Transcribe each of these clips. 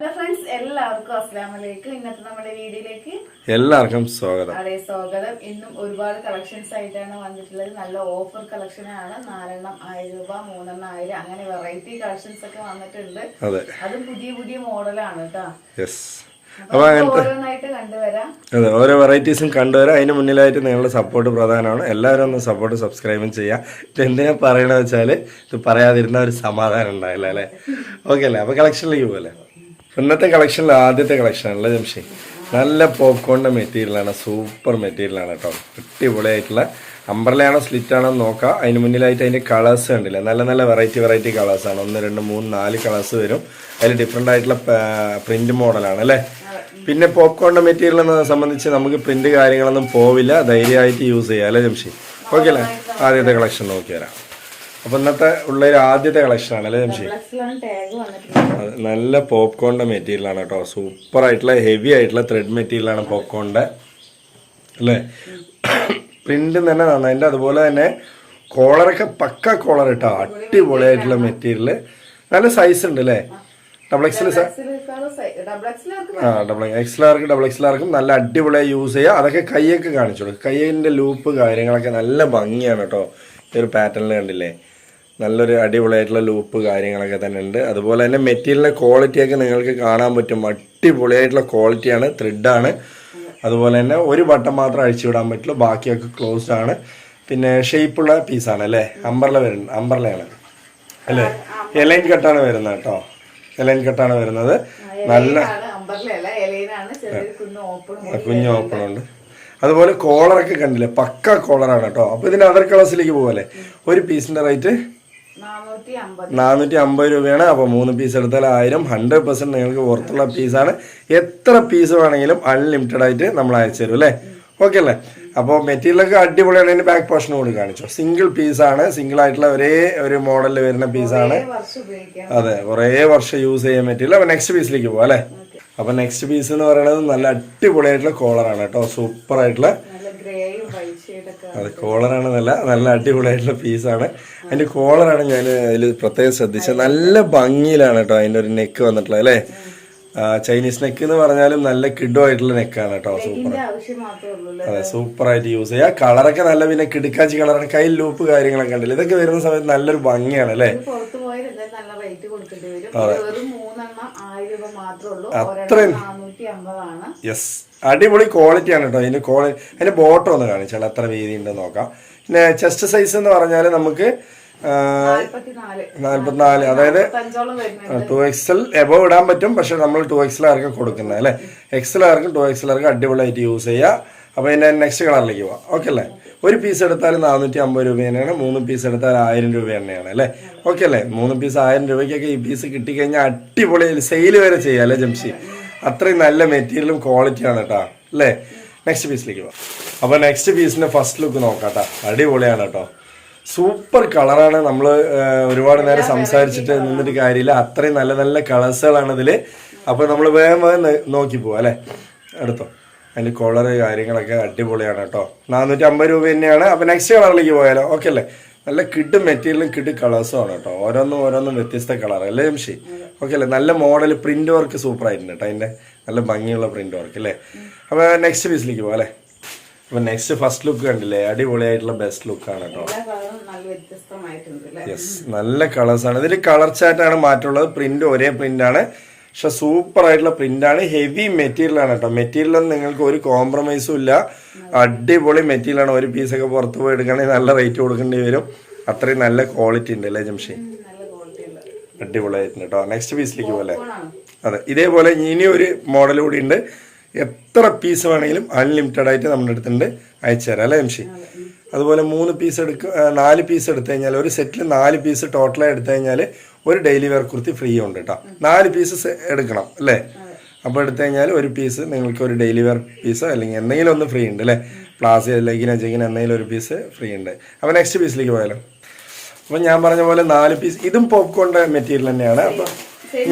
Friends എല്ലാവർക്കും അസ്സാം അലൈക്കും ഇന്നത്തെ നമ്മുടെ വീഡിയോയിലേക്ക് എല്ലാവർക്കും സ്വാഗതം. അതെ സ്വാഗതം. ഇന്നും ഒരുപാട് കളക്ഷൻസ് ആയിട്ടാണ് വന്നിട്ടുള്ളത്. നല്ല ഓഫർ കളക്ഷനാണ് നാലെണ്ണം ആയിരം രൂപ മൂന്നെണ്ണം ആയിരം അങ്ങനെ വെറൈറ്റി കളക്ഷൻസ് ഒക്കെ വന്നിട്ടുണ്ട്. അതെ. പുതിയ പുതിയ മോഡലാണ് കേട്ടോ അപ്പൊ അതെ ഓരോ വെറൈറ്റീസും കണ്ടുവരാം. അതിന് മുന്നിലായിട്ട് നിങ്ങളുടെ സപ്പോർട്ട് പ്രധാനമാണ്. എല്ലാവരും ഒന്ന് സപ്പോർട്ട് സബ്സ്ക്രൈബും ചെയ്യാം. ഇത് എന്തിനാ പറയണത് വെച്ചാൽ ഇത് പറയാതിരുന്ന ഒരു സമാധാനം ഉണ്ടായില്ല അല്ലേ? ഓക്കെ അല്ലേ? അപ്പൊ കളക്ഷനിലേക്ക് പോലെ ഇന്നത്തെ കളക്ഷനിൽ ആദ്യത്തെ കളക്ഷൻ അല്ല ജംഷി? നല്ല പോപ്കോണിന്റെ മെറ്റീരിയലാണ് സൂപ്പർ മെറ്റീരിയലാണ് കേട്ടോ. അടിപൊളിയായിട്ടുള്ള സ്ലിറ്റ് എന്ന് നോക്കാം. അതിന് മുന്നിലായിട്ട് അതിന്റെ കളേഴ്സ് കണ്ടില്ല? നല്ല നല്ല വെറൈറ്റി വെറൈറ്റി കളേഴ്സ് ആണ്. ഒന്ന് രണ്ട് മൂന്ന് നാല് കളേഴ്സ് വരും. അതിൽ ഡിഫറെന്റ് ആയിട്ടുള്ള പ്രിന്റ് മോഡലാണ് അല്ലേ? പിന്നെ പോപ്കോണിന്റെ മെറ്റീരിയലിനെ സംബന്ധിച്ച് നമുക്ക് പ്രിന്റ് കാര്യങ്ങളൊന്നും പോവില്ല. ധൈര്യമായിട്ട് യൂസ് ചെയ്യാം. അല്ലേ ജംഷി? ഓക്കെ അല്ലേ? ആദ്യത്തെ കളക്ഷൻ നോക്കി തരാം അപ്പോൾ ഇന്നത്തെ ഉള്ളൊരു ആദ്യത്തെ കളക്ഷൻ ആണ് അല്ലേ ജംഷി നല്ല ടാഗ് മെറ്റീരിയൽ ആണ് കേട്ടോ. സൂപ്പർ ആയിട്ടുള്ള ഹെവി ആയിട്ടുള്ള ത്രെഡ് മെറ്റീരിയൽ ആണ് പോപ്കോണിന്റെ അല്ലേ? പ്രിന്റ് തന്നെ നന്നായിട്ട് അതുപോലെ തന്നെ കോളറൊക്കെ പക്ക കോളർ ഇട്ടോ അടിപൊളിയായിട്ടുള്ള മെറ്റീരിയൽ നല്ല സൈസ് ഉണ്ട് അല്ലേ? ഡബിൾ എക്സിൽ എക്സിലാർക്ക് ആ ഡബിൾ എക്സ് ആർക്കും ഡബിൾ ആർക്കും നല്ല അടിപൊളിയായി യൂസ് ചെയ്യുക അതൊക്കെ കൈയൊക്കെ കാണിച്ചോളൂ. കൊടുക്കും ലൂപ്പ് കാര്യങ്ങളൊക്കെ നല്ല ഭംഗിയാണ് കേട്ടോ. ഈ ഒരു പാറ്റേണിൽ കണ്ടില്ലേ? നല്ലൊരു അടിപൊളിയായിട്ടുള്ള ലൂപ്പ് കാര്യങ്ങളൊക്കെ തന്നെ ഉണ്ട് അതുപോലെ തന്നെ മെറ്റീരിയലിന്റെ ക്വാളിറ്റിയൊക്കെ നിങ്ങൾക്ക് കാണാൻ പറ്റും. അടിപൊളിയായിട്ടുള്ള ക്വാളിറ്റിയാണ് ത്രെഡാണ് അതുപോലെ തന്നെ ഒരു ബട്ടൺ മാത്രം അഴിച്ചു വിടാൻ പറ്റുള്ളൂ. ബാക്കിയൊക്കെ ക്ലോസ്ഡ് ആണ്. പിന്നെ ഷേപ്പുള്ള പീസാണ് അല്ലേ? അമ്പർല വരുന്നത് അമ്പർലയാണ് അല്ലേ? എലൈൻ കട്ടാണ് വരുന്നത് കേട്ടോ. എലൈൻ കട്ടാണ് വരുന്നത്. നല്ല കുഞ്ഞ് ഓപ്പൺ ഉണ്ട്. അതുപോലെ കോളറൊക്കെ കണ്ടില്ലേ? പക്ക കോളറാണ് കേട്ടോ. അപ്പോൾ ഇതിന് അതർ കളേഴ്സിലേക്ക് പോകല്ലേ ഒരു പീസിന്റെ റേറ്റ് നാനൂറ്റി അമ്പത് രൂപയാണ്. അപ്പോൾ മൂന്ന് പീസ് എടുത്താൽ ആയിരം. ഹൺഡ്രഡ് പെർസെന്റ് നിങ്ങൾക്ക് പുറത്തുള്ള പീസാണ് എത്ര പീസ് വേണമെങ്കിലും അൺലിമിറ്റഡ് ആയിട്ട് നമ്മൾ അയച്ചു തരും അല്ലേ? ഓക്കെ അല്ലേ? അപ്പോൾ മെറ്റീരിയലൊക്കെ അടിപൊളിയാണ്. അതിന്റെ ബാക്ക് പോർഷൻ കൂടി കാണിച്ചു. സിംഗിൾ പീസാണ് സിംഗിൾ ആയിട്ടുള്ള ഒരേ ഒരു മോഡലിൽ വരുന്ന പീസാണ് അതെ കുറേ വർഷം യൂസ് ചെയ്യാൻ പറ്റില്ല. അപ്പോൾ നെക്സ്റ്റ് പീസിലേക്ക് പോവാം അല്ലേ? അപ്പോൾ നെക്സ്റ്റ് പീസ് എന്ന് പറയുന്നത് നല്ല അടിപൊളിയായിട്ടുള്ള കോളറാണ് കേട്ടോ. സൂപ്പർ അത് കോളറാണ് നല്ല നല്ല അടിപൊളിയായിട്ടുള്ള പീസാണ്. അതിന്റെ കോളറാണ് ഞാൻ അതിൽ പ്രത്യേകം ശ്രദ്ധിച്ചത്. നല്ല ഭംഗിയിലാണ് കേട്ടോ അതിന്റെ ഒരു നെക്ക് വന്നിട്ടുള്ളത് അല്ലേ? ചൈനീസ് നെക്ക് എന്ന് പറഞ്ഞാലും നല്ല കിഡോ ആയിട്ടുള്ള നെക്കാണ് കേട്ടോ സൂപ്പർ? അതെ സൂപ്പർ ആയിട്ട് യൂസ് ചെയ്യാം കളറൊക്കെ നല്ല പിന്നെ കിടുക്കാച്ചി കളറാണ്. കയ്യിൽ ലൂപ്പ് കാര്യങ്ങളൊക്കെ ഉണ്ടല്ലോ. ഇതൊക്കെ വരുന്ന സമയത്ത് നല്ലൊരു ഭംഗിയാണ് അല്ലേ? ഇത് അത്രയും- യെസ് അടിപൊളി ക്വാളിറ്റി ആണ് കേട്ടോ. അതിന്റെ ക്വാളിറ്റി അതിന്റെ ബോട്ടം ഒന്ന് കാണിച്ചാൽ എത്ര വീതി ഉണ്ടെന്ന് നോക്കാം. പിന്നെ ചെസ്റ്റ് സൈസ് എന്ന് പറഞ്ഞാൽ നമുക്ക് നാല്പത്തിനാല്. അതായത് ടു എക്സൽ എബോ ഇടാൻ പറ്റും. പക്ഷെ നമ്മൾ ടു എക്സൽ ആർക്ക് കൊടുക്കുന്നത് അല്ലേ? എക്സൽ ആർക്കും ടു എക്സൽ ആർക്കും അടിപൊളിയായിട്ട് യൂസ് ചെയ്യുക അപ്പോൾ പിന്നെ നെക്സ്റ്റ് കളറിലേക്ക് പോവാം. ഓക്കെ അല്ലേ? ഒരു പീസ് എടുത്താൽ നാനൂറ്റി അമ്പത് രൂപ തന്നെയാണ് മൂന്ന് പീസ് എടുത്താൽ ആയിരം രൂപ തന്നെയാണ് അല്ലേ? ഓക്കെ അല്ലേ? മൂന്ന് പീസ് ആയിരം രൂപയ്ക്കൊക്കെ ഈ പീസ് കിട്ടിക്കഴിഞ്ഞാൽ അടിപൊളി സെയിൽ വരെ ചെയ്യാം അല്ലേ ജംഷി? അത്രയും നല്ല മെറ്റീരിയലും ക്വാളിറ്റിയാണ് കേട്ടോ അല്ലേ? നെക്സ്റ്റ് പീസിലേക്ക് പോവാം അപ്പോൾ നെക്സ്റ്റ് പീസിന്റെ ഫസ്റ്റ് ലുക്ക് നോക്കാം കേട്ടോ അടിപൊളിയാണ് കേട്ടോ സൂപ്പർ കളറാണ് നമ്മൾ ഒരുപാട് നേരം സംസാരിച്ചിട്ട് നിന്നിട്ട് കാര്യമില്ല. അത്രയും നല്ല നല്ല കളേഴ്സുകളാണ് ഇതിൽ അപ്പോൾ നമ്മൾ വേഗം വേഗം നോക്കി പോവാം അല്ലേ? എടുത്തോ. അതിന്റെ കോളർ കാര്യങ്ങളൊക്കെ അടിപൊളിയാണ് കേട്ടോ. നാനൂറ്റി അമ്പത് രൂപ തന്നെയാണ്. അപ്പോൾ നെക്സ്റ്റ് കളറിലേക്ക് പോയാലോ? ഓക്കെ അല്ലേ? നല്ല കിഡ് മെറ്റീരിയലും കിഡ് കളേഴ്സും ആണ് കേട്ടോ. ഓരോന്നും ഓരോന്നും വ്യത്യസ്ത കളർ അല്ലേ ജംഷി? ഓക്കെ അല്ലേ? നല്ല മോഡൽ പ്രിന്റ് വർക്ക് സൂപ്പർ ആയിട്ടുണ്ട് കേട്ടോ അതിന്റെ. നല്ല ഭംഗിയുള്ള പ്രിന്റ് വർക്ക് അല്ലേ? അപ്പോൾ നെക്സ്റ്റ് പീസിലേക്ക് പോകാം അല്ലേ? അപ്പോൾ നെക്സ്റ്റ് ഫസ്റ്റ് ലുക്ക് കണ്ടില്ലേ? അടിപൊളിയായിട്ടുള്ള ബെസ്റ്റ് ലുക്കാണ് കേട്ടോ. യെസ് നല്ല കളേഴ്സാണ് ഇതിൽ കളർ ചാറ്റാണ് മാറ്റമുള്ളത്. പ്രിന്റ് ഒരേ പ്രിന്റ് ആണ്. പക്ഷെ സൂപ്പർ ആയിട്ടുള്ള പ്രിന്റ് ആണ് ഹെവി മെറ്റീരിയൽ ആണ് കേട്ടോ. മെറ്റീരിയലൊന്നും നിങ്ങൾക്ക് ഒരു കോംപ്രമൈസും ഇല്ല. അടിപൊളി മെറ്റീരിയൽ ആണ്. ഒരു പീസൊക്കെ പുറത്ത് പോയി എടുക്കണമെങ്കിൽ നല്ല റേറ്റ് കൊടുക്കേണ്ടി വരും. അത്രയും നല്ല ക്വാളിറ്റി ഉണ്ട് അല്ലേ ജംഷി? അടിപൊളിയായിട്ടുണ്ട് കേട്ടോ. നെക്സ്റ്റ് പീസിലേക്ക് പോലെ. അതെ. ഇതേപോലെ ഇനി ഒരു മോഡൽ കൂടി ഉണ്ട്. എത്ര പീസ് വേണമെങ്കിലും അൺലിമിറ്റഡ് ആയിട്ട് നമ്മുടെ അടുത്തുണ്ട് അയച്ചു തരാം അല്ലേ എംഷി അതുപോലെ മൂന്ന് പീസ് എടുക്കുക നാല് പീസ് എടുത്തു കഴിഞ്ഞാൽ ഒരു സെറ്റിൽ നാല് പീസ് ടോട്ടലായി എടുത്തു കഴിഞ്ഞാൽ ഒരു ഡെയിലി വെയർ കുർത്തി ഫ്രീ ഉണ്ട് കേട്ടോ നാല് പീസസ് എടുക്കണം അല്ലേ? അപ്പോൾ എടുത്തു കഴിഞ്ഞാൽ ഒരു പീസ് നിങ്ങൾക്ക് ഒരു ഡെയിലി വെയർ പീസോ അല്ലെങ്കിൽ എന്തെങ്കിലും ഒന്ന് ഫ്രീ ഉണ്ട് അല്ലേ? പ്ലാസ് ലെഗിനോ ജെഗിനോ എന്തെങ്കിലും ഒരു പീസ് ഫ്രീ ഉണ്ട്. അപ്പോൾ നെക്സ്റ്റ് പീസിലേക്ക് പോയാലോ. അപ്പോൾ ഞാൻ പറഞ്ഞ പോലെ നാല് പീസ് ഇതും പോപ്കോണിന്റെ മെറ്റീരിയൽ തന്നെയാണ്. അപ്പോൾ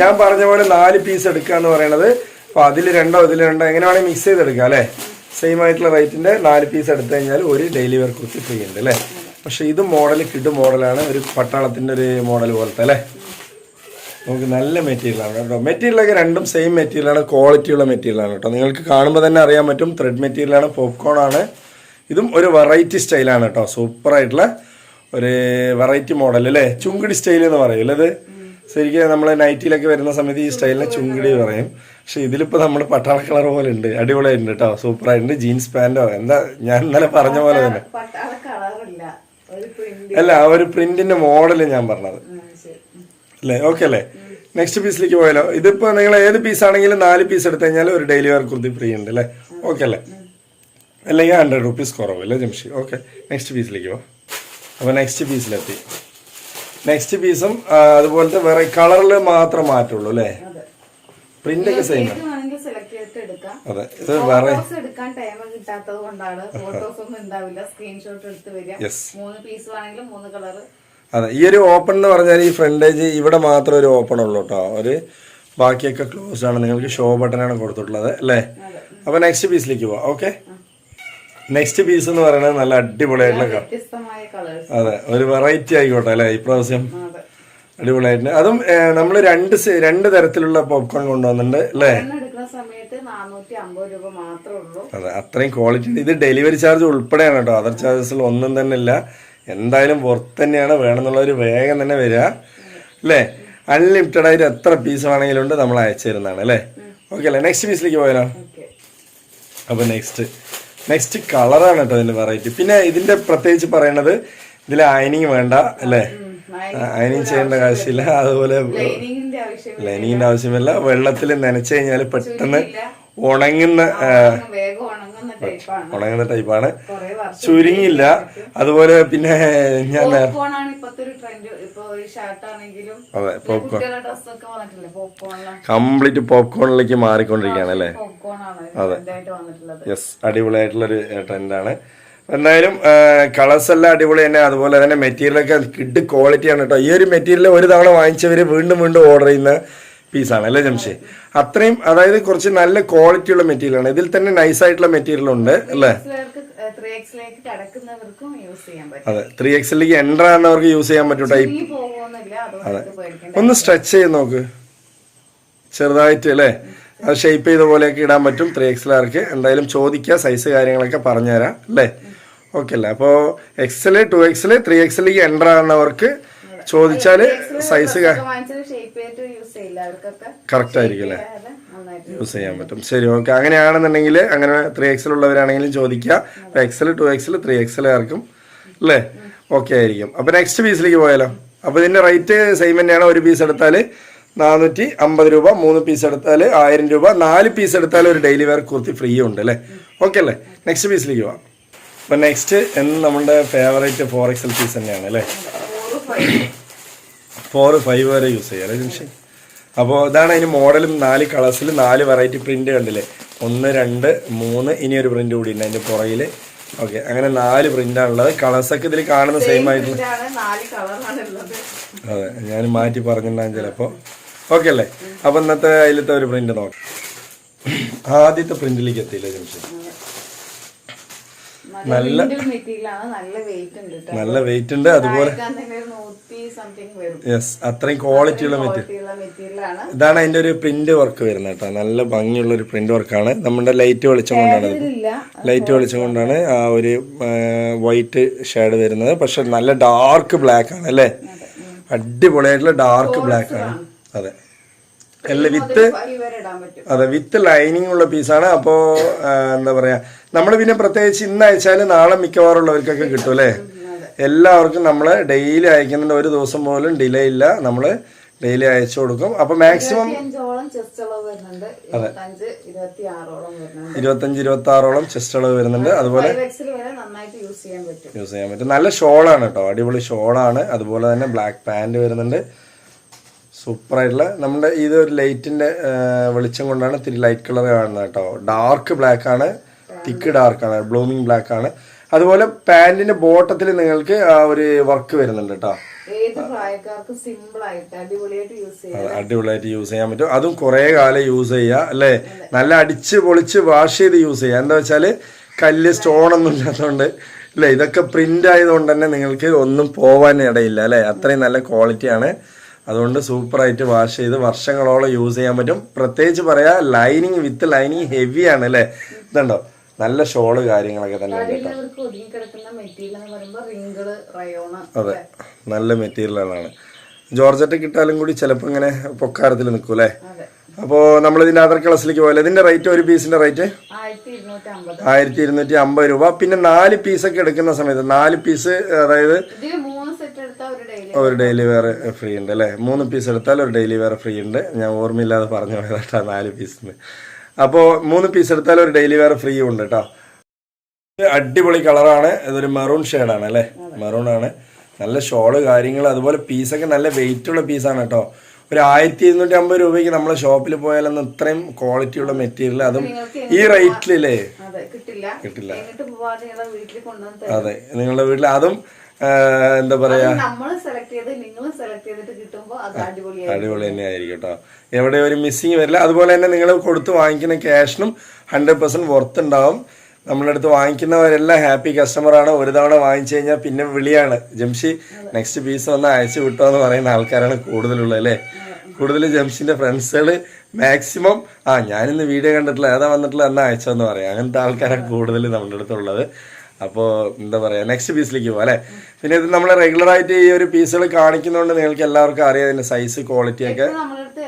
ഞാൻ പറഞ്ഞ പോലെ നാല് പീസ് എടുക്കുക എന്ന് പറയുന്നത് അപ്പോൾ അതിൽ രണ്ടോ ഇതിൽ രണ്ടോ എങ്ങനെ വേണമെങ്കിൽ മിക്സ് ചെയ്തെടുക്കുക അല്ലേ? സെയിം ആയിട്ടുള്ള റേറ്റിന്റെ നാല് പീസ് എടുത്തു കഴിഞ്ഞാൽ ഒരു ഡെയിലി വെയർ കുർത്തി ഫ്രീ ഉണ്ട് അല്ലേ? പക്ഷേ ഇത് മോഡൽ കിഡ് മോഡലാണ് ഒരു പട്ടാളത്തിന്റെ ഒരു മോഡൽ പോലത്തെ അല്ലേ? നമുക്ക് നല്ല മെറ്റീരിയലാണ് കേട്ടോ. മെറ്റീരിയലൊക്കെ രണ്ടും സെയിം മെറ്റീരിയലാണ് ക്വാളിറ്റി ഉള്ള മെറ്റീരിയലാണ് കേട്ടോ. നിങ്ങൾക്ക് കാണുമ്പോൾ തന്നെ അറിയാൻ പറ്റും. ത്രെഡ് മെറ്റീരിയലാണ് പോപ്കോൺ ആണ്. ഇതും ഒരു വെറൈറ്റി സ്റ്റൈലാണ് കേട്ടോ. സൂപ്പർ ആയിട്ടുള്ള ഒരു വെറൈറ്റി മോഡൽ അല്ലേ? ചുങ്കിടി സ്റ്റൈൽ എന്ന് പറയും. അല്ലേ ഇത്? ശരിക്കും നമ്മൾ നൈറ്റിയിലൊക്കെ വരുന്ന സമയത്ത് ഈ സ്റ്റൈലിനെ ചുങ്കിടി പറയും. പക്ഷെ ഇതിലിപ്പോൾ നമ്മൾ പട്ടാള കളർ പോലെ ഉണ്ട്. അടിപൊളിയായിട്ടുണ്ട് കേട്ടോ. സൂപ്പർ ആയിട്ടുണ്ട്. ജീൻസ് പാന്റോ എന്താ? ഞാൻ ഇന്നലെ പറഞ്ഞ പോലെ തന്നെ. അല്ല ആ ഒരു പ്രിന്റിന്റെ മോഡൽ ഞാൻ പറഞ്ഞത്. അല്ലേ? ഓക്കെ അല്ലേ? നെക്സ്റ്റ് പീസിലേക്ക് പോയാലോ. ഇതിപ്പോ നിങ്ങൾ ഏത് പീസ് ആണെങ്കിലും നാല് പീസ് എടുത്തു കഴിഞ്ഞാൽ ഒരു ഡെയിലി വെയർ കുർത്തി ഫ്രീ ഉണ്ട് അല്ലേ? ഓക്കെ അല്ലേ? അല്ലെങ്കിൽ ഹൺഡ്രഡ് റുപ്പീസ് കുറവ് അല്ലേ ജംഷി? ഓക്കെ നെക്സ്റ്റ് പീസിലേക്ക് പോ. അപ്പോൾ നെക്സ്റ്റ് പീസിലെത്തി നെക്സ്റ്റ് പീസും അതുപോലത്തെ വേറെ കളറിൽ മാത്രം മാറ്റുള്ളൂ അല്ലേ? പ്രിന്റ് ഒക്കെ സെയിം അതെ. ഇത് വേറെ എടുക്കാൻ ടൈം കിട്ടാത്തത് കൊണ്ടാണ് ഫോട്ടോസ് ഒന്നും ഉണ്ടാവില്ല. സ്ക്രീൻഷോട്ട് എടുത്ത് വരിക. മൂന്ന് പീസ് ആണെങ്കിലും മൂന്ന് കളർ അതെ ഈ ഒരു ഓപ്പൺ എന്ന് പറഞ്ഞാൽ ഈ ഫ്രണ്ടേജ് ഇവിടെ മാത്രം ഒരു ഓപ്പൺ ഉള്ളൂ കേട്ടോ ഒരു ബാക്കിയൊക്കെ ക്ലോസ് ആണ്. നിങ്ങൾക്ക് ഷോ ബട്ടനാണ് കൊടുത്തിട്ടുള്ളത് അല്ലേ? അപ്പോൾ നെക്സ്റ്റ് പീസിലേക്ക് പോവാം ഓക്കെ നെക്സ്റ്റ് പീസ് എന്ന് പറയുന്നത് നല്ല അടിപൊളിയായിട്ടുള്ള അതെ ഒരു വെറൈറ്റി ആയിക്കോട്ടെ അല്ലേ? ഇപ്രാവശ്യം അടിപൊളിയായിട്ട്. അതും നമ്മൾ രണ്ട് രണ്ട് തരത്തിലുള്ള പോപ്കോൺ കൊണ്ടുവന്നിട്ടുണ്ട് അല്ലേ? അതെ അത്രയും ക്വാളിറ്റി ഇത് ഡെലിവറി ചാർജ് ഉൾപ്പെടെയാണ് കേട്ടോ അതർ ചാർജസിൽ ഒന്നും തന്നെ ഇല്ല. എന്തായാലും പുറത്ത് തന്നെയാണ്. വേണമെന്നുള്ളവർ വേഗം തന്നെ വരിക. അല്ലേ? അൺലിമിറ്റഡ് ആയിട്ട് എത്ര പീസ് വേണമെങ്കിലും ഉണ്ട് നമ്മൾ അയച്ചു തരുന്നതാണ് അല്ലേ? ഓക്കെ അല്ലേ? നെക്സ്റ്റ് പീസിലേക്ക് പോയാലോ? അപ്പോൾ നെക്സ്റ്റ് നെക്സ്റ്റ് കളറാണ് കേട്ടോ ഇതിന്റെ വെറൈറ്റി പിന്നെ ഇതിന്റെ പ്രത്യേകിച്ച് പറയണത് ഇതിൽ അയനിങ് വേണ്ട അല്ലേ? അയനിങ് ചെയ്യേണ്ട ആവശ്യമില്ല. അതുപോലെ ലൈനിങ്ങിന്റെ ആവശ്യമില്ല. വെള്ളത്തിൽ നനച്ചു കഴിഞ്ഞാൽ പെട്ടെന്ന് ഉണങ്ങുന്ന ഉണങ്ങുന്ന ടൈപ്പാണ്. ചുരുങ്ങിയില്ല. അതുപോലെ പിന്നെ ഞാൻ അതെ പോപ്കോൺ കംപ്ലീറ്റ് പോപ്കോണിലേക്ക് മാറിക്കൊണ്ടിരിക്കുകയാണ് അല്ലേ? അതെ. യെസ് അടിപൊളിയായിട്ടുള്ളൊരു ട്രെൻഡാണ് എന്തായാലും കളേഴ്സ് എല്ലാം അടിപൊളി തന്നെ. അതുപോലെ തന്നെ മെറ്റീരിയലൊക്കെ കിഡ് ക്വാളിറ്റിയാണ് കേട്ടോ. ഈ ഒരു മെറ്റീരിയൽ ഒരു തവണ വാങ്ങിച്ചവർ വീണ്ടും വീണ്ടും ഓർഡർ ചെയ്യുന്ന പീസാണ് അല്ലേ ജംഷേ? അത്രയും അതായത് കുറച്ച് നല്ല ക്വാളിറ്റി ഉള്ള മെറ്റീരിയലാണ് ഇതിൽ തന്നെ നൈസ് ആയിട്ടുള്ള മെറ്റീരിയൽ ഉണ്ട് അല്ലേ? അതെ ത്രീ എക്സിലേക്ക് എന്റർ ആകുന്നവർക്ക് യൂസ് ചെയ്യാൻ പറ്റും ടൈപ്പ് അതെ. ഒന്ന് സ്ട്രെച്ച് ചെയ്ത് നോക്ക്. ചെറുതായിട്ട് അല്ലേ? അത് ഷേപ്പ് ചെയ്ത പോലെയൊക്കെ ഇടാൻ പറ്റും ത്രീ എക്സിലാർക്ക് എന്തായാലും ചോദിക്കുക സൈസ് കാര്യങ്ങളൊക്കെ പറഞ്ഞുതരാം അല്ലേ? ഓക്കെ അല്ലേ? അപ്പോൾ എക്സൽ ടു എക്സൽ ത്രീ എക്സിലേക്ക് എന്റർ ആകുന്നവർക്ക് ചോദിച്ചാൽ സൈസ് കറക്റ്റ് ആയിരിക്കും അല്ലേ? യൂസ് ചെയ്യാൻ പറ്റും. ശരി ഓക്കെ അങ്ങനെയാണെന്നുണ്ടെങ്കിൽ അങ്ങനെ ത്രീ എക്സൽ ഉള്ളവരാണെങ്കിലും ചോദിക്കുക. അപ്പോൾ XL two XL three XL ആർക്കും അല്ലേ? ഓക്കെ ആയിരിക്കും. അപ്പോൾ നെക്സ്റ്റ് പീസിലേക്ക് പോയാലോ? അപ്പോൾ ഇതിന്റെ റേറ്റ് സെയിം തന്നെയാണ്. ഒരു പീസ് എടുത്താൽ നാനൂറ്റി അമ്പത് രൂപ മൂന്ന് പീസ് എടുത്താൽ ആയിരം രൂപ നാല് പീസ് എടുത്താൽ ഒരു ഡെയിലി വെയർ കുർത്തി ഫ്രീ ഉണ്ട് അല്ലേ? ഓക്കെ അല്ലേ? നെക്സ്റ്റ് പീസിലേക്ക് പോവാം. അപ്പം നെക്സ്റ്റ് എന്ന് നമ്മുടെ ഫേവറേറ്റ് ഫോർ എക്സൽ പീസ് തന്നെയാണ് അല്ലേ? ഫോർ ഫൈവ് വരെ യൂസ് ചെയ്യാം. അല്ലേ അപ്പോൾ ഇതാണ് അതിന് മോഡലും നാല് കളേഴ്സിൽ നാല് വെറൈറ്റി പ്രിന്റ് കണ്ടില്ലേ? ഒന്ന് രണ്ട് മൂന്ന് ഇനി ഒരു പ്രിന്റ് കൂടി ഉണ്ട് അതിന്റെ പുറകിൽ ഓക്കെ അങ്ങനെ നാല് പ്രിന്റാണുള്ളത് കളേഴ്സൊക്കെ ഇതിൽ കാണുന്ന സെയിം ആയിട്ടുള്ള അതെ ഞാൻ മാറ്റി പറഞ്ഞിട്ടുണ്ടാകും ചിലപ്പോൾ ഓക്കെ അല്ലേ? അപ്പോൾ ഇന്നത്തെ അതിലത്തെ ഒരു പ്രിന്റ് നോക്കാം. ആദ്യത്തെ പ്രിന്റിലേക്ക് എത്തിയില്ല ജിംഷി നല്ല നല്ല വെയിറ്റ് ഉണ്ട് അതുപോലെ യെസ് അത്രയും ക്വാളിറ്റി ഉള്ള മെറ്റീരിയൽ ഇതാണ് അതിന്റെ ഒരു പ്രിന്റ് വർക്ക് വരുന്നത് കേട്ടോ നല്ല ഭംഗിയുള്ള ഒരു പ്രിന്റ് വർക്കാണ് നമ്മുടെ ലൈറ്റ് വെളിച്ചം കൊണ്ടാണ് ലൈറ്റ് വെളിച്ചം കൊണ്ടാണ് ആ ഒരു വൈറ്റ് ഷെയ്ഡ് വരുന്നത്. പക്ഷെ നല്ല ഡാർക്ക് ബ്ലാക്ക് ആണ് അല്ലേ? അടിപൊളിയായിട്ടുള്ള ഡാർക്ക് ബ്ലാക്ക് ആണ്. അതെ. അല്ല വിത്ത് അതെ വിത്ത് ലൈനിങ് ഉള്ള പീസാണ് അപ്പോ എന്താ പറയാ നമ്മൾ പിന്നെ പ്രത്യേകിച്ച് ഇന്ന് അയച്ചാൽ നാളെ മിക്കവാറും ഉള്ളവർക്കൊക്കെ കിട്ടും അല്ലേ? എല്ലാവർക്കും നമ്മൾ ഡെയിലി അയക്കുന്നുണ്ട് ഒരു ദിവസം പോലും ഡിലേ ഇല്ല. നമ്മൾ ഡെയിലി അയച്ചു കൊടുക്കും. അപ്പൊ മാക്സിമം അതെ. ഇരുപത്തഞ്ച് ഇരുപത്തി ആറോളം വരുന്നുണ്ട്. ഇരുപത്തി ആറോളം ചെസ്റ്റ് അളവ് വരുന്നുണ്ട്. അതുപോലെ യൂസ് ചെയ്യാൻ പറ്റും. യൂസ് ചെയ്യാൻ പറ്റും. നല്ല ഷോളാണ് കേട്ടോ അടിപൊളി ഷോളാണ്. അതുപോലെ തന്നെ ബ്ലാക്ക് പാന്റ് വരുന്നുണ്ട്. സൂപ്പർ ആയിട്ടുള്ള നമ്മുടെ ഇത് ഒരു ലൈറ്റിന്റെ വെളിച്ചം കൊണ്ടാണ് ഇത്തിരി ലൈറ്റ് കളർ കാണുന്നത് കേട്ടോ. ഡാർക്ക് ബ്ലാക്ക് ആണ് തിക്ക് ഡാർക്ക് ആണ് ബ്ലൂമിങ് ബ്ലാക്ക് ആണ്. അതുപോലെ പാൻറിന്റെ ബോട്ടത്തിൽ നിങ്ങൾക്ക് ആ ഒരു വർക്ക് വരുന്നുണ്ട് കേട്ടോ. അടിപൊളിയായിട്ട് യൂസ് ചെയ്യാൻ പറ്റും. അതും കുറെ കാലം യൂസ് ചെയ്യുക അല്ലേ? നല്ല അടിച്ച് പൊളിച്ച് വാഷ് ചെയ്ത് യൂസ് ചെയ്യുക എന്താ വെച്ചാൽ കല്ല് സ്റ്റോൺ ഒന്നും ഇല്ലാത്തതുകൊണ്ട് അല്ലേ? ഇതൊക്കെ പ്രിന്റ് ആയതുകൊണ്ട് തന്നെ നിങ്ങൾക്ക് ഒന്നും പോവാൻ ഇടയില്ല അല്ലേ? അത്രയും നല്ല ക്വാളിറ്റിയാണ് അതുകൊണ്ട് സൂപ്പറായിട്ട് വാഷ് ചെയ്ത് വർഷങ്ങളോളം യൂസ് ചെയ്യാൻ പറ്റും. പ്രത്യേകിച്ച് പറയാ ലൈനിങ് വിത്ത് ലൈനിങ് ഹെവി ആണ് അല്ലേ? ഇതുണ്ടോ? നല്ല ഷോൾ കാര്യങ്ങളൊക്കെ തന്നെ അതെ നല്ല മെറ്റീരിയലുകളാണ് ജോർജറ്റ് കിട്ടാലും കൂടി ചിലപ്പോൾ ഇങ്ങനെ പൊക്കാരത്തിൽ നിൽക്കും അല്ലേ? അപ്പോ അപ്പോൾ നമ്മൾ ഇതിന്റെ അതർ ക്ലാസ്സിലേക്ക് പോയാൽ ഇതിന്റെ റേറ്റ് ഒരു പീസിന്റെ റേറ്റ് ആയിരത്തി ഇരുന്നൂറ്റി അമ്പത് രൂപ. പിന്നെ നാല് പീസൊക്കെ എടുക്കുന്ന സമയത്ത് നാല് പീസ് അതായത് ഇതിൽ മൂന്ന് സെറ്റ് എടുത്താൽ ഒരു ഡെയിലി വേറെ വെയർ ഫ്രീ ഉണ്ട് അല്ലേ? മൂന്ന് പീസ് എടുത്താൽ ഒരു ഡെയിലി വെയർ ഫ്രീ ഉണ്ട്. ഞാൻ ഓർമ്മയില്ലാതെ പറഞ്ഞു പോയതാ നാല് പീസിന് അപ്പോൾ മൂന്ന് പീസ് എടുത്താൽ ഒരു ഡെയിലി വെയർ ഫ്രീ ഉണ്ട് കേട്ടോ. അടിപൊളി കളറാണ് ഇതൊരു മെറൂൺ ഷെയ്ഡാണ് അല്ലേ? മെറൂൺ ആണ്. നല്ല ഷോൾ കാര്യങ്ങൾ അതുപോലെ പീസൊക്കെ നല്ല വെയിറ്റ് ഉള്ള പീസാണ് കേട്ടോ. ഒരു ആയിരത്തി ഇരുന്നൂറ്റി അമ്പത് രൂപയ്ക്ക് നമ്മൾ ഷോപ്പിൽ പോയാലൊന്നും ഇത്രയും ക്വാളിറ്റി ഉള്ള മെറ്റീരിയൽ അതും ഈ റേറ്റിലല്ലേ കിട്ടില്ല. അതെ നിങ്ങളുടെ വീട്ടിൽ അതും എന്താ പറയാ? അടിപൊളി തന്നെ ആയിരിക്കും കേട്ടോ എവിടെ ഒരു മിസ്സിങ് വരില്ല. അതുപോലെ തന്നെ നിങ്ങൾ കൊടുത്ത് വാങ്ങിക്കുന്ന ക്യാഷിനും ഹൺഡ്രഡ് പെർസെന്റ് വർത്ത് ഉണ്ടാവും. നമ്മുടെ അടുത്ത് വാങ്ങിക്കുന്നവരെല്ലാം ഹാപ്പി കസ്റ്റമറാണ് ഒരു തവണ വാങ്ങിച്ചു കഴിഞ്ഞാൽ പിന്നെ വിളിയാണ്. ജംഷി നെക്സ്റ്റ് പീസ് വന്ന് അയച്ചു വിട്ടോ എന്ന് പറയുന്ന ആൾക്കാരാണ് കൂടുതലുള്ളത് അല്ലേ? കൂടുതൽ ജംഷിന്റെ ഫ്രണ്ട്സുകൾ മാക്സിമം ആ ഞാനിന്ന് വീഡിയോ കണ്ടിട്ടില്ല. ഏതാ വന്നിട്ടില്ല എന്നാ അയച്ചോന്ന് പറയാം. അങ്ങനത്തെ ആൾക്കാരാണ് കൂടുതൽ നമ്മുടെ അടുത്തുള്ളത്. അപ്പോൾ എന്താ പറയുക നെക്സ്റ്റ് പീസിലേക്ക് പോകാം അല്ലേ? പിന്നെ ഇത് നമ്മൾ റെഗുലർ ആയിട്ട് ഈ ഒരു പീസുകൾ കാണിക്കുന്നതുകൊണ്ട് നിങ്ങൾക്ക് എല്ലാവർക്കും അറിയാം ഇതിന്റെ സൈസ് ക്വാളിറ്റി ഒക്കെ.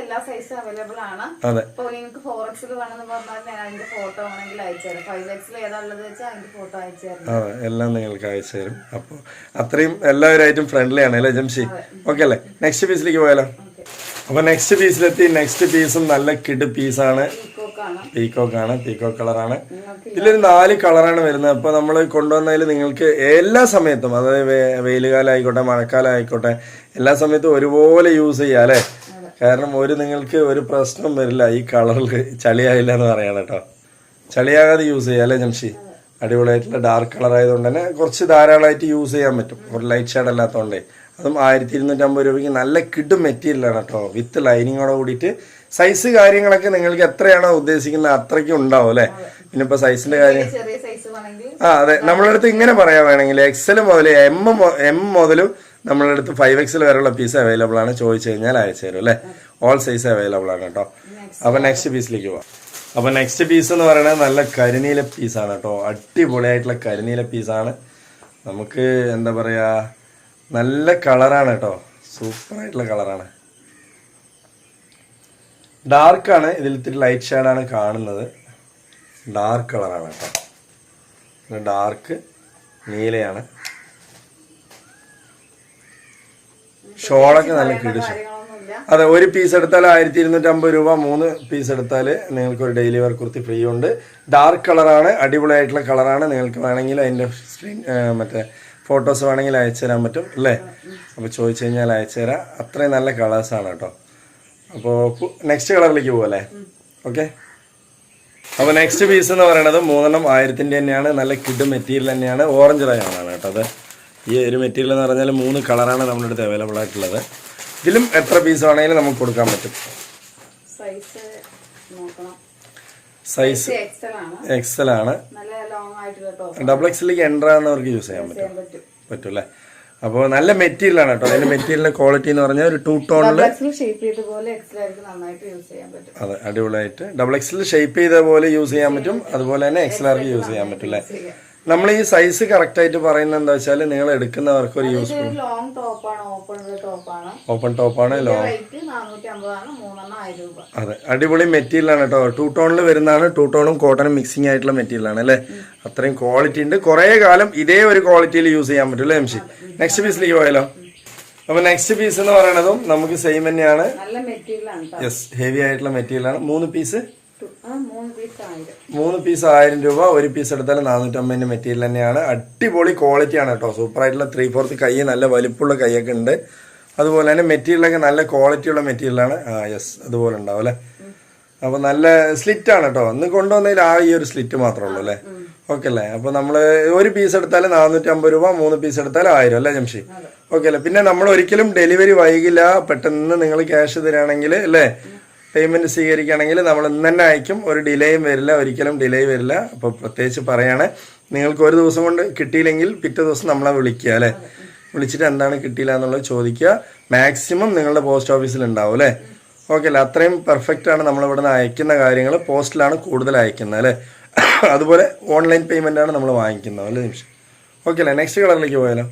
എല്ലാ സൈസും അവൈലബിൾ ആണ്. അതെ. നിങ്ങൾക്ക് ഫോർ എക്സിൽ വേണമെന്ന് പറഞ്ഞാൽ ഞാൻ അതിന്റെ ഫോട്ടോ വേണമെങ്കിൽ അയച്ചു തരാം. ഫൈവ് എക്സിൽ ഏതാ ഉള്ളത് വെച്ചാൽ അതിന്റെ ഫോട്ടോ അയച്ചു തരാം. അതെ എല്ലാം നിങ്ങൾക്ക് അയച്ചു തരും. അപ്പോൾ അത്രയും എല്ലാവരുമായിട്ടും ഫ്രണ്ട്ലി ആണ് അല്ലേ ജംഷി? ഓക്കെ അല്ലേ? നെക്സ്റ്റ് പീസിലേക്ക് പോയാലോ? അപ്പൊ അപ്പോൾ നെക്സ്റ്റ് പീസിലെത്തി നെക്സ്റ്റ് പീസും നല്ല കിഡ് പീസാണ് പീക്കോക്കാണ് പീക്കോക്ക് ആണ് പീക്കോക്ക് കളറാണ് ഇതിലൊരു നാല് കളറാണ് വരുന്നത്. അപ്പോൾ നമ്മൾ കൊണ്ടുവന്നതിൽ നിങ്ങൾക്ക് എല്ലാ സമയത്തും അതായത് വെയിലുകാലം ആയിക്കോട്ടെ മഴക്കാലം ആയിക്കോട്ടെ എല്ലാ സമയത്തും ഒരുപോലെ യൂസ് ചെയ്യാം അല്ലേ? കാരണം ഒരു നിങ്ങൾക്ക് ഒരു പ്രശ്നം വരില്ല ഈ കളറിൽ ചളിയായില്ല എന്ന് പറയണം കേട്ടോ. ചളിയാകാതെ യൂസ് ചെയ്യാം അല്ലേ ജംഷി? അടിപൊളിയായിട്ടുള്ള ഡാർക്ക് കളർ ആയതുകൊണ്ട് തന്നെ കുറച്ച് ധാരാളമായിട്ട് യൂസ് ചെയ്യാൻ പറ്റും. ഒരു ലൈറ്റ് ഷെയ്ഡ് അല്ലാത്തതുകൊണ്ടേ അതും ആയിരത്തി ഇരുന്നൂറ്റമ്പത് രൂപയ്ക്ക് നല്ല കിഡ് മെറ്റീരിയലാണ് കേട്ടോ. വിത്ത് ലൈനിങ്ങോടെ കൂടിയിട്ട് സൈസ് കാര്യങ്ങളൊക്കെ നിങ്ങൾക്ക് എത്രയാണോ ഉദ്ദേശിക്കുന്നത് അത്രയ്ക്കും ഉണ്ടാവും അല്ലേ? പിന്നെ ഇപ്പൊ സൈസിന്റെ കാര്യം ആ അതെ. നമ്മളെ അടുത്ത് ഇങ്ങനെ പറയാൻ വേണമെങ്കിൽ എക്സൽ മുതൽ എം എം മുതലും നമ്മളെ അടുത്ത് ഫൈവ് എക്സൽ വരെയുള്ള പീസ് അവൈലബിൾ ആണ്. ചോദിച്ചു കഴിഞ്ഞാൽ അയച്ചു തരും അല്ലേ? ഓൾ സൈസ് അവൈലബിൾ ആണ് കേട്ടോ. അപ്പൊ നെക്സ്റ്റ് പീസിലേക്ക് പോവാം. അപ്പൊ നെക്സ്റ്റ് പീസ് എന്ന് പറയുന്നത് നല്ല കരിനീല പീസാണ് കേട്ടോ. അടിപൊളിയായിട്ടുള്ള കരിനീല പീസാണ് നമുക്ക് എന്താ പറയാ നല്ല കളറാണ് കേട്ടോ. സൂപ്പർ ആയിട്ടുള്ള കളറാണ് ഡാർക്കാണ് ഇതിൽ ഇത്തിരി ലൈറ്റ് ഷെയ്ഡാണ് കാണുന്നത്. ഡാർക്ക് കളറാണ് കേട്ടോ. ഡാർക്ക് നീലയാണ്. ഷോളൊക്കെ നല്ല കിടിച്ചു അതെ ഒരു പീസ് എടുത്താൽ ആയിരത്തി ഇരുന്നൂറ്റി അമ്പത് രൂപ മൂന്ന് പീസ് എടുത്താൽ നിങ്ങൾക്ക് ഒരു ഡെയിലി വർക്ക് കുർത്തി ഫ്രീ ഉണ്ട്. ഡാർക്ക് കളറാണ് അടിപൊളിയായിട്ടുള്ള കളറാണ് നിങ്ങൾക്ക് വേണമെങ്കിൽ അതിന്റെ സ്ക്രീൻ മറ്റേ ഫോട്ടോസ് വേണമെങ്കിൽ അയച്ചു തരാൻ പറ്റും അല്ലേ? അപ്പോൾ ചോദിച്ചു കഴിഞ്ഞാൽ അയച്ചു തരാം അത്രയും നല്ല കളേഴ്സാണ് കേട്ടോ. അപ്പോൾ നെക്സ്റ്റ് കളറിലേക്ക് പോകല്ലേ ഓക്കെ അപ്പോൾ നെക്സ്റ്റ് പീസ് എന്ന് പറയുന്നത് മൂന്നെണ്ണം ആയിരത്തിന്റെ തന്നെയാണ്. നല്ല കിഡ് മെറ്റീരിയൽ തന്നെയാണ്. ഓറഞ്ച് റയാണ് കേട്ടോ അത്. ഈ ഒരു മെറ്റീരിയൽ എന്ന് പറഞ്ഞാൽ മൂന്ന് കളറാണ് നമ്മുടെ അടുത്ത് അവൈലബിൾ ആയിട്ടുള്ളത്. ഇതിലും എത്ര പീസ് വേണമെങ്കിലും നമുക്ക് കൊടുക്കാൻ പറ്റും. സൈസ് എക്സൽ ആണ്. ഡബിൾ എക്സലിലേക്ക് എൻട്രാന്നവർക്ക് യൂസ് ചെയ്യാൻ പറ്റും ചെയ്യാൻ പറ്റും. പറ്റും. അല്ലേ അപ്പോൾ നല്ല മെറ്റീരിയൽ ആണ് കേട്ടോ. അതിന്റെ മെറ്റീരിയലിന്റെ ക്വാളിറ്റി എന്ന് പറഞ്ഞാൽ ഒരു ടൂ ടോണിൽ അതെ അടിപൊളിയായിട്ട്. ഡബിൾ എക്സിൽ ഷേപ്പ് ചെയ്ത പോലെ യൂസ് ചെയ്യാൻ പറ്റും. അതുപോലെ തന്നെ എക്സൽ ആർക്ക് യൂസ് ചെയ്യാൻ പറ്റും അല്ലേ. നമ്മൾ ഈ സൈസ് കറക്റ്റ് ആയിട്ട് പറയുന്നത് എന്താ വെച്ചാൽ നിങ്ങൾ എടുക്കുന്നവർക്ക് ഒരു യൂസ് ഇതൊരു ലോങ് ടോപ്പാണ് ഓപ്പൺ ടോപ്പാണ് ഓപ്പൺ ടോപ്പാണ് ലോ അതെ അടിപൊളി മെറ്റീരിയൽ ആണ് കേട്ടോ ടൂ ടോണിൽ വരുന്നതാണ് ടൂ ടോണും കോട്ടണും മിക്സിംഗ് ആയിട്ടുള്ള മെറ്റീരിയൽ ആണ് അല്ലേ? അത്രയും ക്വാളിറ്റി ഉണ്ട്. കുറേ കാലം ഇതേ ഒരു ക്വാളിറ്റിയിൽ യൂസ് ചെയ്യാൻ പറ്റും അല്ലേ എംഷി നെക്സ്റ്റ് പീസിലേക്ക് പോയാലോ? അപ്പൊ നെക്സ്റ്റ് പീസ് എന്ന് പറയുന്നതും നമുക്ക് സെയിം തന്നെയാണ്. യെസ് ഹെവി ആയിട്ടുള്ള മെറ്റീരിയൽ ആണ്. മൂന്ന് പീസ് മൂന്ന് പീസ് ആയിരം രൂപ ഒരു പീസ് എടുത്താൽ നാനൂറ്റമ്പതിന്റെ മെറ്റീരിയൽ തന്നെയാണ്. അടിപൊളി ക്വാളിറ്റി ആണ് കേട്ടോ സൂപ്പർ ആയിട്ടുള്ള ത്രീ ഫോർത്ത് കൈ നല്ല വലിപ്പമുള്ള കൈയൊക്കെ ഉണ്ട്. അതുപോലെ തന്നെ മെറ്റീരിയലൊക്കെ നല്ല ക്വാളിറ്റിയുള്ള മെറ്റീരിയലാണ് ആ യെസ് അതുപോലെ ഉണ്ടാവും അല്ലേ? അപ്പൊ നല്ല സ്ലിറ്റ് ആണ് കേട്ടോ ഇന്ന് കൊണ്ടുവന്നതിൽ ആ ഈ ഒരു സ്ലിറ്റ് മാത്രമേ ഉള്ളൂ അല്ലേ? ഓക്കെ അല്ലേ? അപ്പോൾ നമ്മൾ ഒരു പീസ് എടുത്താൽ നാനൂറ്റി അമ്പത് രൂപ മൂന്ന് പീസ് എടുത്താൽ ആയിരം അല്ലേ ജംഷി? ഓക്കെ അല്ലേ? പിന്നെ നമ്മൾ ഒരിക്കലും ഡെലിവറി വൈകില്ല. പെട്ടെന്ന് നിങ്ങൾ ക്യാഷ് തരികയാണെങ്കിൽ അല്ലേ? പേയ്മെന്റ് സ്വീകരിക്കുകയാണെങ്കിൽ നമ്മൾ ഇന്ന് തന്നെ അയക്കും. ഒരു ഡിലേയും വരില്ല ഒരിക്കലും ഡിലേ വരില്ല. അപ്പോൾ പ്രത്യേകിച്ച് പറയാണ് നിങ്ങൾക്ക് ഒരു ദിവസം കൊണ്ട് കിട്ടിയില്ലെങ്കിൽ പിറ്റേ ദിവസം നമ്മളെ വിളിക്കുക അല്ലേ? വിളിച്ചിട്ട് എന്താണ് കിട്ടിയില്ല എന്നുള്ളത് ചോദിക്കുക. മാക്സിമം നിങ്ങളുടെ പോസ്റ്റ് ഓഫീസിൽ ഉണ്ടാവും അല്ലേ? ഓക്കെ അല്ലേ? അത്രയും പെർഫെക്റ്റ് ആണ് നമ്മൾ ഇവിടെ നിന്ന് അയക്കുന്ന കാര്യങ്ങൾ. പോസ്റ്റിലാണ് കൂടുതൽ അയക്കുന്നത് അല്ലേ? അതുപോലെ ഓൺലൈൻ പേയ്മെന്റ് ആണ് നമ്മൾ വാങ്ങിക്കുന്നത് അല്ലേ നിമിഷം? ഓക്കെ അല്ലേ? നെക്സ്റ്റ് കളറിലേക്ക് പോയാലോ?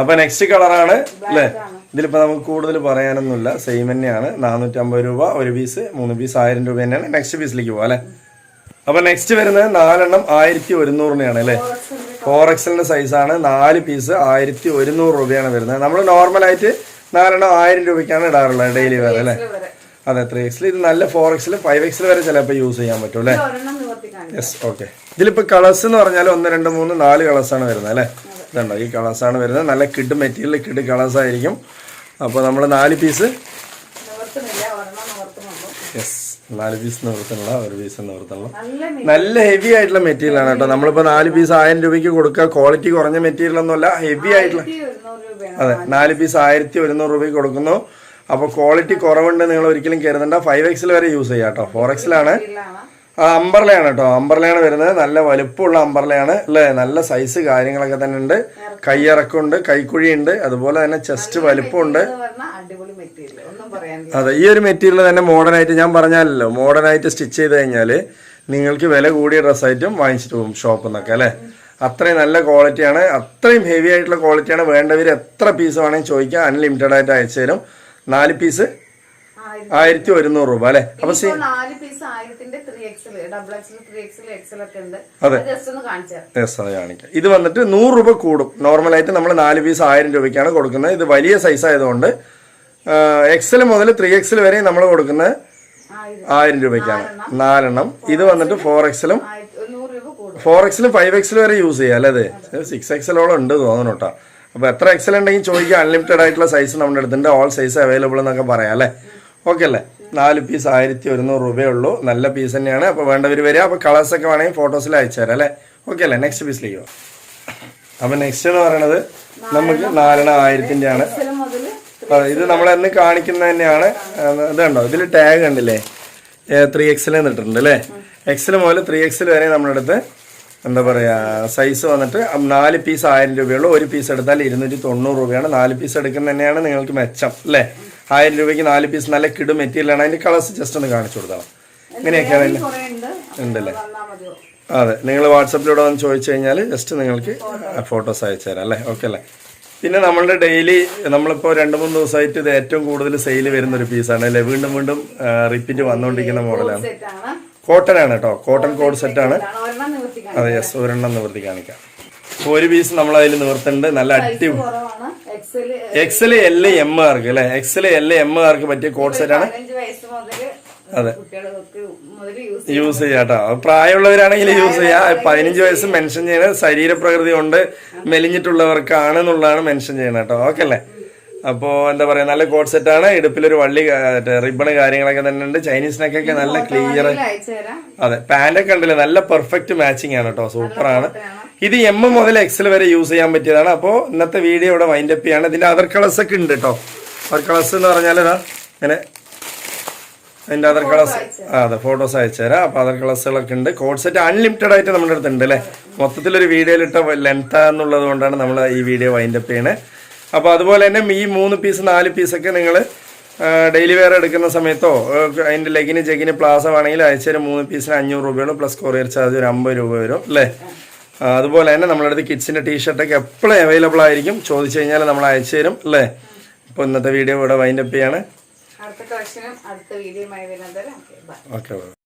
അപ്പൊ നെക്സ്റ്റ് കളറാണ് അല്ലേ ഇതിലിപ്പോ നമുക്ക് കൂടുതൽ പറയാനൊന്നുമില്ല. സെയിം തന്നെയാണ്. നാനൂറ്റി അമ്പത് രൂപ ഒരു പീസ് മൂന്ന് പീസ് ആയിരം രൂപ തന്നെയാണ്. നെക്സ്റ്റ് പീസിലേക്ക് പോവാം അല്ലേ അപ്പൊ നെക്സ്റ്റ് വരുന്നത് നാലെണ്ണം ആയിരത്തി ഒരുന്നൂറിനാണ് അല്ലേ ഫോർ എക്സലിന്റെ സൈസാണ് നാല് പീസ് ആയിരത്തി ഒരുന്നൂറ് രൂപയാണ് വരുന്നത്. നമ്മൾ നോർമലായിട്ട് നാലെണ്ണം ആയിരം രൂപയ്ക്കാണ് ഇടാറുള്ളത് ഡെയിലി വേറെ അല്ലേ അതെ ത്രീ എക്സിൽ ഇത് നല്ല ഫോർ എക്സിൽ ഫൈവ് എക്സിൽ വരെ ചിലപ്പോൾ യൂസ് ചെയ്യാൻ പറ്റും അല്ലേ യെസ് ഓക്കെ ഇതിലിപ്പോൾ കളേഴ്സ് എന്ന് പറഞ്ഞാൽ ഒന്ന് രണ്ട് മൂന്ന് നാല് കളേഴ്സാണ് വരുന്നത് അല്ലേ ഇതുണ്ടോ ഈ കളേഴ്സാണ് വരുന്നത്. നല്ല കിഡ് മെറ്റീരിയൽ കിഡ് കളേഴ്സ് ആയിരിക്കും. അപ്പോൾ നമ്മൾ നാല് പീസ് യെസ് നാല് പീസ് നിവർത്തുള്ള ഒരു പീസ് നിവർത്തുള്ള നല്ല ഹെവി ആയിട്ടുള്ള മെറ്റീരിയൽ ആണ് കേട്ടോ. നമ്മളിപ്പോൾ നാല് പീസ് ആയിരം രൂപയ്ക്ക് കൊടുക്കുക. ക്വാളിറ്റി കുറഞ്ഞ മെറ്റീരിയൽ ഒന്നുമല്ല ഹെവി ആയിട്ടുള്ള അതെ നാല് പീസ് ആയിരത്തി ഒരുന്നൂറ് രൂപയ്ക്ക് കൊടുക്കുന്നു. അപ്പോൾ ക്വാളിറ്റി കുറവുണ്ട് നിങ്ങൾ ഒരിക്കലും കരുതണ്ട. ഫൈവ് എക്സിൽ വരെ യൂസ് ചെയ്യാം കേട്ടോ. ഫോർ എക്സിലാണ് അമ്പർലയാണ് കേട്ടോ. അമ്പർലയാണ് വരുന്നത്. നല്ല വലുപ്പമുള്ള അമ്പർലയാണ് അല്ലേ? നല്ല സൈസ് കാര്യങ്ങളൊക്കെ തന്നെ ഉണ്ട്. കൈയിറക്കമുണ്ട് കൈക്കുഴി ഉണ്ട് അതുപോലെ തന്നെ ചെസ്റ്റ് വലുപ്പമുണ്ട്. അതെ ഈ ഒരു മെറ്റീരിയൽ തന്നെ മോഡേൺ ആയിട്ട് ഞാൻ പറഞ്ഞാലല്ലോ. മോഡേൺ ആയിട്ട് സ്റ്റിച്ച് ചെയ്ത് കഴിഞ്ഞാൽ നിങ്ങൾക്ക് വില കൂടിയ ഡ്രസ്സായിട്ടും വാങ്ങിച്ചിട്ട് പോകും ഷോപ്പിൽ നിന്നൊക്കെ അല്ലേ? അത്രയും നല്ല ക്വാളിറ്റിയാണ് അത്രയും ഹെവി ആയിട്ടുള്ള ക്വാളിറ്റിയാണ് വേണ്ടവർ എത്ര പീസ് വേണമെങ്കിൽ ചോദിക്കാം. അൺലിമിറ്റഡ് ആയിട്ട് അയച്ചു തരും നാല് പീസ് ആയിരത്തി ഒരുന്നൂറ് രൂപ അല്ലെ? അപ്പൊ നാല് piece ആയിരത്തിന്റെ three XL double XL three XL XL ഒക്കെ ഉണ്ട്. അതെ. ജസ്റ്റ് ഒന്ന് കാണിക്കാം. ഇത് വന്നിട്ട് നൂറ് രൂപ കൂടും. നോർമൽ ആയിട്ട് നമ്മൾ നാല് പീസ് ആയിരം രൂപയ്ക്കാണ് കൊടുക്കുന്നത്. ഇത് വലിയ സൈസ് ആയതുകൊണ്ട് എക്സൽ മുതൽ ത്രീ എക്സൽ വരെ നമ്മൾ കൊടുക്കുന്നത് ആയിരം. രൂപയ്ക്കാണ്. നാലെണ്ണം. ഇത് വന്നിട്ട് ഫോർ എക്സലും ഫോർ എക്സലും ഫൈവ് എക്സൽ വരെ യൂസ് ചെയ്യാം അല്ലേ അതെ. സിക്സ് എക്സലോളം ഉണ്ട് തോന്നുന്നു കേട്ടോ. അപ്പോൾ എത്ര എക്സൽ ഉണ്ടെങ്കിൽ ചോദിക്കുക അൺലിമിറ്റഡ് ആയിട്ടുള്ള സൈസ് നമ്മുടെ അടുത്തുണ്ട്. ഓൾ സൈസ് അവൈലബിൾ എന്നൊക്കെ പറയാം അല്ലേ? ഓക്കെ അല്ലേ? നാല് പീസ് ആയിരത്തി ഒരുന്നൂറ് രൂപയേ ഉള്ളൂ നല്ല പീസ് തന്നെയാണ്. അപ്പോൾ വേണ്ടവർ വരിക. അപ്പോൾ കളേഴ്സ് ഒക്കെ വേണമെങ്കിൽ ഫോട്ടോസിൽ അയച്ചു തരാം അല്ലേ? ഓക്കെ അല്ലേ? നെക്സ്റ്റ് പീസിലേക്ക് അപ്പോൾ നെക്സ്റ്റ് എന്ന് പറയണത് നമുക്ക് നാലെണ്ണം ആയിരത്തിന്റെ ആണ് ഇത് നമ്മളെന്ന് കാണിക്കുന്നത് തന്നെയാണ്. ഇതുണ്ടോ ഇതിൽ ടാഗ് കണ്ടില്ലേ ത്രീ എക്സിൽ എന്നിട്ടുണ്ട് അല്ലേ? എക്സിൽ മുതൽ ത്രീ എക്സിൽ വരെ നമ്മുടെ അടുത്ത് എന്താ പറയുക സൈസ് വന്നിട്ട് നാല് പീസ് ആയിരം രൂപയുള്ളൂ. ഒരു പീസ് എടുത്താൽ ഇരുന്നൂറ്റി തൊണ്ണൂറ് രൂപയാണ്. നാല് പീസ് എടുക്കുന്ന തന്നെയാണ് നിങ്ങൾക്ക് മെച്ചം അല്ലേ? ആയിരം രൂപയ്ക്ക് നാല് പീസ് നല്ല കിടു മെറ്റീരിയലാണ് അതിന്റെ കളേഴ്സ് ജസ്റ്റ് ഒന്ന് കാണിച്ചു കൊടുക്കണം. ഇങ്ങനെയൊക്കെയാണ് ഉണ്ട്. ഉണ്ടല്ലേ? അതെ നിങ്ങൾ വാട്സപ്പിലൂടെ വന്ന് ചോദിച്ചു കഴിഞ്ഞാൽ ജസ്റ്റ് നിങ്ങൾക്ക് ഫോട്ടോസ് അയച്ചു തരാം അല്ലേ? ഓക്കെ അല്ലേ? പിന്നെ നമ്മളുടെ ഡെയിലി നമ്മളിപ്പോൾ രണ്ട് മൂന്ന് ദിവസമായിട്ട് ഇത് ഏറ്റവും കൂടുതൽ സെയിൽ വരുന്ന ഒരു പീസാണ് അല്ലേ? വീണ്ടും വീണ്ടും റിപ്പീറ്റ് വന്നുകൊണ്ടിരിക്കുന്ന മോഡലാണ് കോട്ടൺ ആണ്. കേട്ടോ കോട്ടൺ കോഡ് സെറ്റാണ് അതെ യെസ് ഒരെണ്ണം നിവർത്തി കാണിക്കാം. ഒരു പീസ് നമ്മൾ അതിൽ നിവർത്തുന്നുണ്ട്. നല്ല അടി കുറവാണ്. എക്സൽ എൽ എം ആർക്ക് അല്ലെ? എക്സൽ എൽ എം ആർക്ക് പറ്റിയ കോഡ് സെറ്റ് ആണ് അതെ. യൂസ് ചെയ്യാട്ടോ. ചെയ്യാം പ്രായമുള്ളവരാണെങ്കിൽ യൂസ് ചെയ്യാം. പതിനഞ്ച് വയസ്സ് മെൻഷൻ ചെയ്യുന്നത് ശരീരപ്രകൃതി കൊണ്ട് മെലിഞ്ഞിട്ടുള്ളവർക്കാണ് എന്നുള്ളതാണ് മെൻഷൻ ചെയ്യുന്നത് കേട്ടോ. ഓക്കെ അല്ലേ? അപ്പോൾ എന്താ പറയുക നല്ല കോഡ് സെറ്റാണ് ഇടുപ്പിലൊരു വള്ളി റിബണ് കാര്യങ്ങളൊക്കെ തന്നെ ഉണ്ട്. ചൈനീസിനൊക്കെ നല്ല ക്ലിയർ അതെ പാന്റൊക്കെ ഉണ്ടല്ലേ നല്ല പെർഫെക്റ്റ് മാച്ചിങ് ആണ് കേട്ടോ സൂപ്പറാണ് ഇത് എം മുതൽ എക്സൽ വരെ യൂസ് ചെയ്യാൻ പറ്റിയതാണ്. അപ്പോൾ ഇന്നത്തെ വീഡിയോ ഇവിടെ വൈൻഡ് അപ്പ് ചെയ്യാണ്. ഇതിന്റെ അതർ കളേഴ്സ് ഒക്കെ ഉണ്ട് കേട്ടോ അതർ കളേഴ്സ് എന്ന് പറഞ്ഞാൽ ഇതാ ഇങ്ങനെ അതിന്റെ അതർ കളേഴ്സ് അതെ ഫോട്ടോസ് അയച്ചു തരാം. അപ്പോൾ അതർ കളേഴ്സുകളൊക്കെ ഉണ്ട്. കോഡ് സെറ്റ് അൺലിമിറ്റഡ് ആയിട്ട് നമ്മുടെ അടുത്തുണ്ട് അല്ലേ? മൊത്തത്തിലൊരു വീഡിയോയിലിട്ട ലെങ്ത് എന്നുള്ളത് കൊണ്ടാണ് നമ്മൾ ഈ വീഡിയോ വൈൻഡ് അപ്പ് ചെയ്യണത് അപ്പോൾ അതുപോലെ തന്നെ ഈ മൂന്ന് പീസ് നാല് പീസൊക്കെ നിങ്ങൾ ഡെയിലി വെയർ എടുക്കുന്ന സമയത്തോ അതിന്റെ ലെഗിന് ജെഗിന് പ്ലാസ വേണമെങ്കിൽ അയച്ചൊരു മൂന്ന് പീസിന് അഞ്ഞൂറ് രൂപയുള്ളൂ പ്ലസ് കൊറിയർ ചാർജ് ഒരു അമ്പത് രൂപ വരും അല്ലേ? അതുപോലെ തന്നെ നമ്മളടുത്ത് കിഡ്സിന്റെ ടീഷർട്ടൊക്കെ എപ്പോഴും അവൈലബിൾ ആയിരിക്കും. ചോദിച്ചു കഴിഞ്ഞാൽ നമ്മൾ അയച്ചു തരും അല്ലേ? ഇപ്പോൾ ഇന്നത്തെ വീഡിയോ ഇവിടെ വൈൻഡപ്പ് ചെയ്യാണ്. അടുത്ത കളക്ഷനും അടുത്ത വീഡിയോയുമായി വരുന്നത് ഓക്കെ